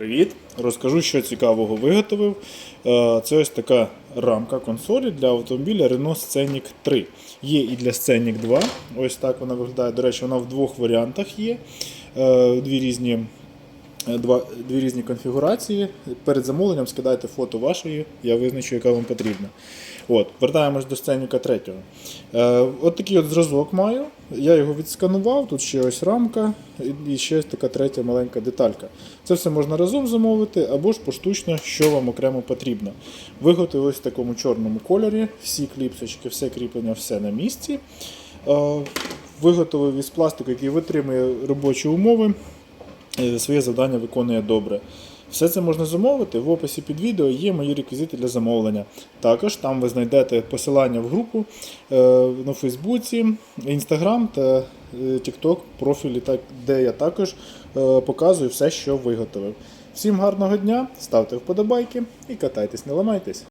Привіт! Розкажу, що цікавого виготовив. Е, Це ось така рамка консолі для автомобіля Renault Scenic 3. Є і для Scenic 2. Ось так вона виглядає. До речі, вона в двох варіантах є. Е, Дві різні, два, дві різні конфігурації. Перед замовленням скидайте фото вашої, я визначу, яка вам потрібна. От, Вертаємось до Scenic 3. Е, От такий от зразок маю. Я його відсканував, тут ще ось рамка і ще така третя маленька деталька. Це все можна разом замовити або ж поштучно, що вам окремо потрібно. Виготовив ось в такому чорному кольорі, всі кліпсочки, все кріплення, все на місці. Е, Виготовив із пластику, який витримує робочі умови, е, своє завдання виконує добре. Все це можна замовити. В описі під відео є мої реквізити для замовлення. Також там ви знайдете посилання в групу е, на Фейсбуці, Інстаграм та е, TikTok профілі, де я також е, показую все, що виготовив. Всім гарного дня, ставте вподобайки і катайтесь, не ламайтесь.